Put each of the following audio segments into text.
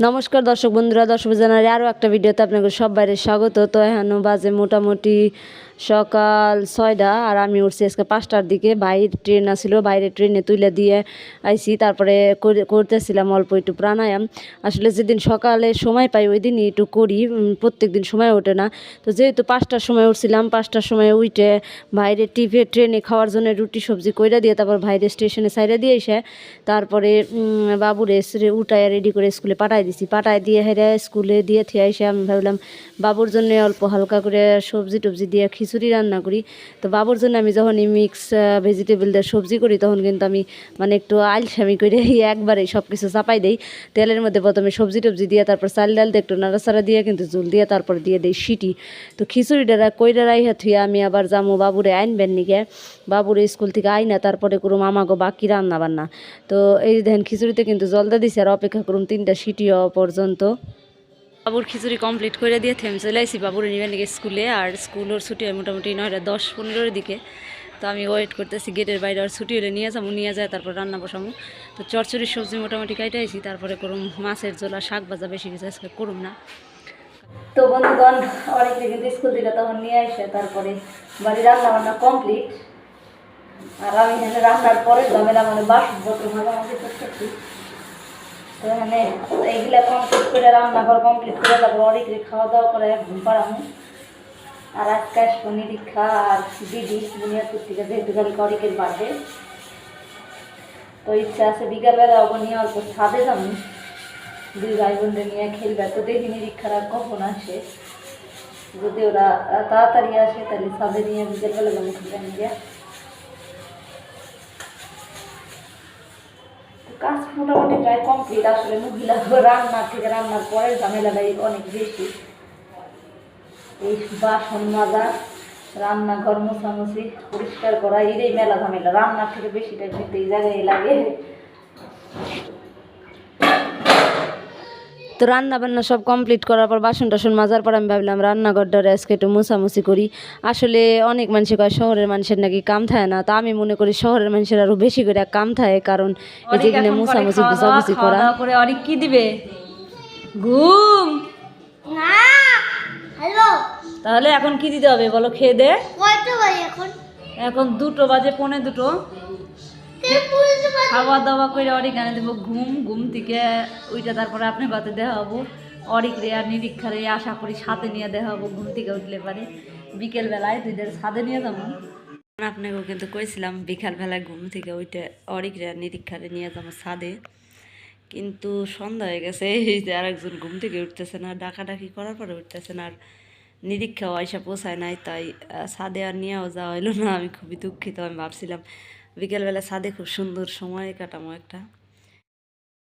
নমস্কার দর্শক বন্ধুরা, দর্শক জানার, আরও একটা ভিডিওতে আপনাকে সব বাইরে স্বাগত। তো এখনও বাজে মোটামুটি সকাল ছয়টা আর আমি উঠছি আজকে পাঁচটার দিকে। বাইর ট্রেন আসছিল বাইরে ট্রেনে তুলে দিয়ে আইছি। তারপরে করে- করতেছিলাম অল্প একটু প্রাণায়াম। আসলে যেদিন সকালে সময় পাই ওই দিনই একটু করি। প্রত্যেক দিন সময় ওঠে না। তো যেহেতু পাঁচটার সময় উঠছিলাম, পাঁচটার সময় উঠে বাইরে টিভি, ট্রেনে খাওয়ার জন্য রুটি, সবজি কইরা দিয়ে, তারপর বাইরে স্টেশনে সাইডে দিয়ে এসে তারপরে বাবুরে উঠায় রেডি করে স্কুলে পাঠাই দিছি। পাঠাই দিয়ে হেরে স্কুলে দিয়ে থিয়ে এসে আমি ভাবলাম বাবুর জন্য অল্প হালকা করে সবজি টবজি দিয়ে খিচুড়ি রান্না করি। তো বাবুর জন্য আমি যখনই মিক্স ভেজিটেবল দিয়ে সবজি করি, তখন কিন্তু আমি মানে একটু আলসামি করে একবারে সব কিছু চাপাই দেই। তেলের মধ্যে প্রথমে সবজি টবজি দিয়ে, তারপর চাল ডাল দিয়ে, একটু নাড়াচাড়া দিয়ে, কিন্তু জল দিয়ে, তারপর দিয়ে দেই সিটি। তো খিচুড়ি খিচুড়িটা কইরা রাইহা থুয়ে আমি আবার যাব বাবুরে আইনবেন নিকে বাবুর স্কুল থেকে আই না তারপরে করুম আমাকে বাকি রান্না বান্না তো এই দেখেন খিচুড়িতে কিন্তু জলদা দিছে, আর অপেক্ষা করুম তিনটা সিটি হওয়া পর্যন্ত। বাবুর খিচুড়ি কমপ্লিট করে দিয়ে থেমে চলে আসি বাবুর নিবেন নাকি স্কুলে? আর স্কুলের ছুটি হয় মোটামুটি নয়টা দশ পনেরোর দিকে। তো আমি ওয়েট করতেছি গেটের বাইরে। আর ছুটি হলে নিয়ে যাব, নিয়ে যায় তারপর রান্না বসাবো। তো চরচড়ির সবজি মোটামুটি কাইটে আইছি। তারপরে করুম মাছের জোলা শাক ভাজা বেশি কিছু আজকে করুম না। তো বন্ধুগণ, অনেক কিন্তু স্কুল থেকে তখন নিয়ে আসে, তারপরে বাড়ি রান্না বান্না কমপ্লিট আর আমি রান্নার পরে ঝামেলা মানে বাসনপত্র মাঝামাঝি করতেছি। এখানে এইগুলা কমপ্লিট করে রান্নাঘর কমপ্লিট করে তারপর অনেকে খাওয়া দাওয়া করে, ঘুম পাড়ানো আর আজকে নিরীক্ষা আর দিদি বুনিয়াদপুর থেকে যেহেতু কালকে অনেকের তো ইচ্ছা আছে বিকালবেলা ওকে নিয়ে অল্প ছাদে যাব। দুই ভাই বোনদের নিয়ে খেলবে। তো দেখি নিরীক্ষারা কখন আসে। যদি ওরা তাড়াতাড়ি আসে তাহলে ছাদে নিয়ে বিকেলবেলা যাব খেলবে নিয়ে কাজ মোটামুটি প্রায় কমপ্লিট আসলে মহিলা রান্নার থেকে রান্নার পরের ঝামেলাটাই অনেক বেশি। এই বাসন মাজা, রান্নাঘর মোছামুছি, পরিষ্কার করা এটাই মেলা ঝামেলা। রান্নার থেকে বেশিটা এই জায়গায় লাগে। তো রান্না বান্না সব কমপ্লিট করার পর বাসন টাসন মাজার পর আমি ভাবলাম রান্নাঘরটারে আজকে একটু মোছামুছি করি। আসলে অনেক মানুষে কয় শহরের মানুষের নাকি কাম থাকে না তা আমি মনে করি শহরের মানুষের আরও বেশি করে কাম থাকে কারণ এই যে এখানে মোছামুছি করা। করে অনেক কি দিবে? ঘুম! হ্যালো! তাহলে এখন কি দিতে হবে বলো খেয়ে দে। এখন? এখন দুটো বাজে পৌনে দুটো। খাওয়া দাওয়া করে অনেক আনে দেবো, ঘুম ঘুম থেকে ওইটা তারপরে আপনি বাতে দেওয়া হব অরিক রে আর নিরীক্ষা রে আশা করি সাথে নিয়ে দেওয়া হব ঘুম থেকে উঠলে পারে। বিকেলবেলায় দুইদের ছাদে নিয়ে যাব। আপনাকেও কিন্তু কইছিলাম, বিকালবেলায় ঘুম থেকে ওইটা অরিক রে আর নিরীক্ষারে নিয়ে যাব ছাদে কিন্তু সন্ধ্যা হয়ে গেছে, এই যে আরেকজন ঘুম থেকে উঠতেছে না, ডাকাডাকি করার পরে উঠতেছে না, আর নিরীক্ষাও আয়সা পোষায় নাই, তাই ছাদে আর নিয়েও যাওয়া হলো না, আমি খুবই দুঃখিত, আমি ভাবছিলাম বিকেলবেলা ছাদে খুব সুন্দর সময় কাটামো একটা।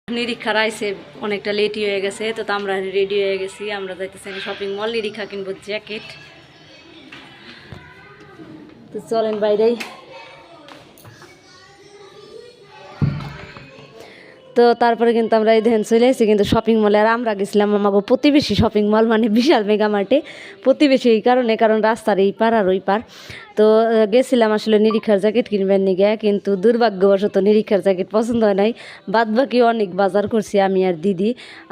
নিরীক্ষার আইসে অনেকটা লেটই হয়ে গেছে, তো তো আমরা রেডি হয়ে গেছি। আমরা যাইতেছি শপিং মল নিরীক্ষা কিনবো জ্যাকেট তো চলেন বাইরেই। তো তারপরে কিন্তু আমরা এই ধ্যান চলে এসেছি কিন্তু শপিং মলে আর আমরা গেছিলাম আমাকে প্রতিবেশী শপিং মল মানে বিশাল মেগা মার্টে। প্রতিবেশী এই কারণে, কারণ রাস্তার এই পার আর ওই পার তো গেছিলাম আসলে নিরীক্ষার জ্যাকেট কিনবেন নিগে কিন্তু দুর্ভাগ্যবশত নিরীক্ষার জ্যাকেট পছন্দ হয় নাই। বাদ বাকি অনেক বাজার করছি আমি আর দিদি,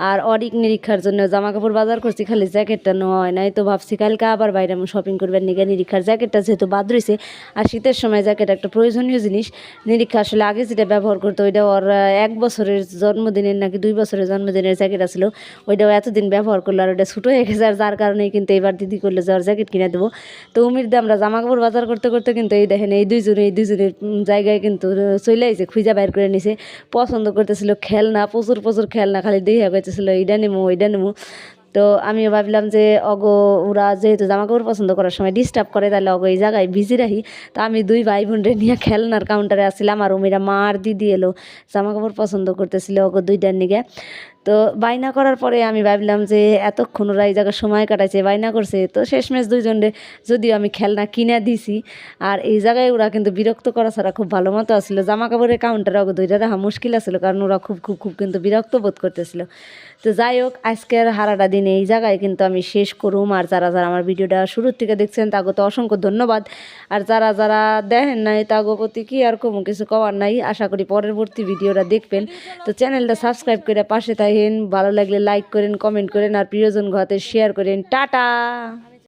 আর অনেক নিরীক্ষার জন্য জামা কাপড় বাজার করছি, খালি জ্যাকেটটা নেওয়া হয় নাই। তো ভাবছি কালকে আবার বাইরে আমি শপিং করবেন নিগে নিরীক্ষার জ্যাকেটটা যেহেতু বাদ রয়েছে আর শীতের সময় জ্যাকেট একটা প্রয়োজনীয় জিনিস। নিরীক্ষা আসলে আগে যেটা ব্যবহার করতো ওইটা ওর এক বছরের জন্মদিনের নাকি দুই বছরের জন্মদিনের জ্যাকেট ছিল ওইটাও এতদিন ব্যবহার করল আর ওটা ছুটো হয়ে গেছে, আর যার কারণেই কিন্তু এবার দিদি করলে যাওয়ার জ্যাকেট কিনে দেবো। তো উমির দিয়ে আমরা জামা কাপড় বাজার করতে করতে কিন্তু এই দেখেন, এই দুইজনে, এই দুইজনের জায়গায় কিন্তু চলে আইছে খুঁজা বাইর করে নিছে। পছন্দ করতেছিল খেলনা, প্রচুর প্রচুর খেলনা, খালি দেখা করতেছিল এইটা নেব ওইটা নেব তো আমিও ভাবলাম যে, অগ, ওরা যেহেতু জামা কাপড় পছন্দ করার সময় ডিস্টার্ব করে, তাহলে অগ এই জায়গায় বিজি রাখি তা আমি দুই ভাই বোনরে নিয়ে খেলনার কাউন্টারে আসছিলাম আর উমিরা মা আর দিদি এলো। জামা কাপড় পছন্দ করতেছিল অগ দুইটার নিগে। তো বাইনা করার পরে আমি ভাবলাম যে এতক্ষণ ওরা এই জায়গায় সময় কাটাইছে বাইনা করছে। তো শেষমেশ দুইজনে যদিও আমি খেলনা কিনে দিছি, আর এই জায়গায় ওরা কিন্তু বিরক্ত করা ছাড়া খুব ভালো মতো আসছিল। জামা কাপড়ের কাউন্টারে ওকে দুইটা রাখা মুশকিল আসছিল কারণ ওরা খুব খুব খুব কিন্তু বিরক্ত বোধ করতেছিল। তো যাই হোক, আজকের হারাটা দিনে এই জায়গায় কিন্তু আমি শেষ করুম। আর যারা যারা আমার ভিডিওটা শুরুর থেকে দেখছেন তাকে তো অসংখ্য ধন্যবাদ। আর যারা যারা দেখেন নাই, তাগো প্রতি কি আর কোনো কিছু কওয়ার নাই, আশা করি পরবর্তী ভিডিওটা দেখবেন। তো চ্যানেলটা সাবস্ক্রাইব করে পাশে তাই দেখেন ভালো লাগলে লাইক করেন কমেন্ট করেন আর প্রিয়জন ঘাতে শেয়ার করেন। টাটা!